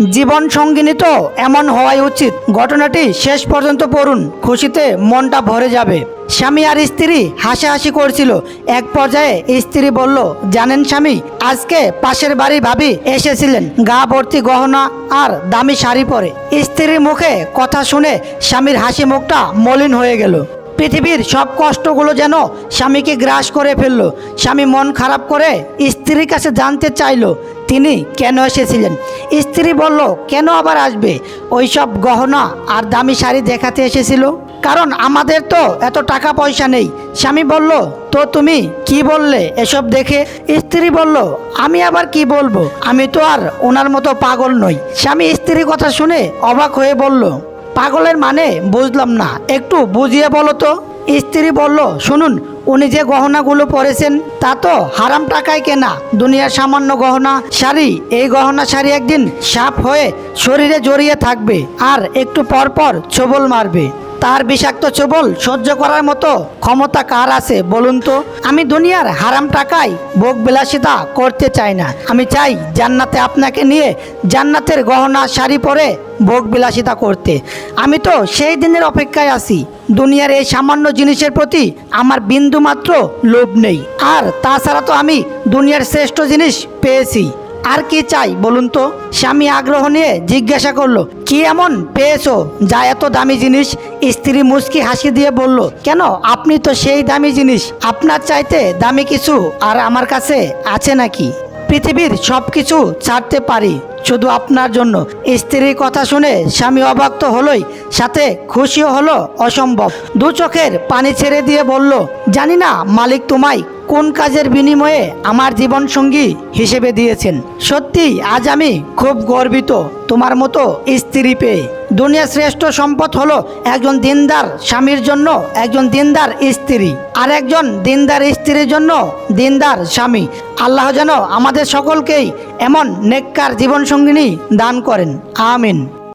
জীবন সঙ্গিনী তো এমন হওয়াই উচিত। ঘটনাটি শেষ পর্যন্ত পড়ুন, খুশিতে মনটা ভরে যাবে। স্বামী আর স্ত্রী হাসাহাসি করছিল। এক পর্যায়ে স্ত্রী বলল, জানেন স্বামী, আজকে পাশের বাড়ি ভাবি এসেছিলেন। গা ভর্তি গহনা আর দামি শাড়ি পরে। স্ত্রীর মুখে কথা শুনে স্বামীর হাসি মুখটা মলিন হয়ে গেল। পৃথিবীর সব কষ্টগুলো যেন স্বামীকে গ্রাস করে ফেলল। স্বামী মন খারাপ করে স্ত্রীর কাছে জানতে চাইলো, তিনি কেন এসেছিলেন? স্ত্রী বলল, কেন আবার আসবে? ওই সব গহনা আর দামি শাড়ি দেখাতে এসেছিল। কারণ আমাদের তো এত টাকা পয়সা নেই। স্বামী বলল, তো তুমি কি বললে এসব দেখে? স্ত্রী বলল, আমি আবার কি বলব? আমি তো আর ওনার মতো পাগল নই। স্বামী স্ত্রীর কথা শুনে অবাক হয়ে বলল পাগলের মানে বুঝলাম না। একটু বুঝিয়ে বলো তো। স্ত্রী বলল, শুনুন, উনি যে গহনাগুলো পরেছেন, তা তো হারাম টাকায় কেনা। দুনিয়ার সামান্য গহনা শাড়ি, এই গহনা শাড়ি একদিন সাপ হয়ে শরীরে জড়িয়ে থাকবে আর একটু পরপর পর ছবল মারবে। তার বিষাক্ত ছবল সহ্য করার মতো ক্ষমতা কার আছে বলুন তো? আমি দুনিয়ার হারাম টাকায় ভোগ বিলাসিতা করতে চাই না। আমি চাই জান্নাতে আপনাকে নিয়ে জান্নাতের গহনা, শাড়ি পরে ভোগ বিলাসিতা করতে। আমি তো সেই দিনের অপেক্ষায় আছি। দুনিয়ার এই সামান্য জিনিসের প্রতি আমার বিন্দু মাত্র লোভ নেই। আর তাছাড়া তো আমি দুনিয়ার শ্রেষ্ঠ জিনিস পেয়েছি। আর কি চাই বলুন তো? স্বামী আগ্রহ নিয়ে জিজ্ঞাসা করল, কি এমন পেয়েছ যা এত দামি জিনিস? স্ত্রী মুচকি হাসি দিয়ে বলল, কেন? আপনি তো সেই দামি জিনিস। আপনার চাইতে দামি কিছু আর আমার কাছে আছে নাকি? পৃথিবীর সব কিছু ছাড়তে পারি শুধু আপনার জন্য। স্ত্রীর কথা শুনে স্বামী অবাক তো হলোই, সাথে খুশিও হলো অসম্ভব। দু চোখের পানি ছেড়ে দিয়ে বলল, জানি না মালিক তোমায় কোন কাজের বিনিময়ে আমার জীবন সঙ্গী হিসেবে দিয়েছেন? সত্যি, আজ আমি খুব গর্বিত। তোমার মতো স্ত্রী পেয়ে। দুনিয়া শ্রেষ্ঠ সম্পদ হলো একজন দিনদার স্বামীর জন্য একজন দিনদার স্ত্রী আর একজন দিনদার স্ত্রীর জন্য দিনদার স্বামী। আল্লাহ যেন আমাদের সকলকেই এমন নেককার জীবনসঙ্গিনী দান করেন। আমিন।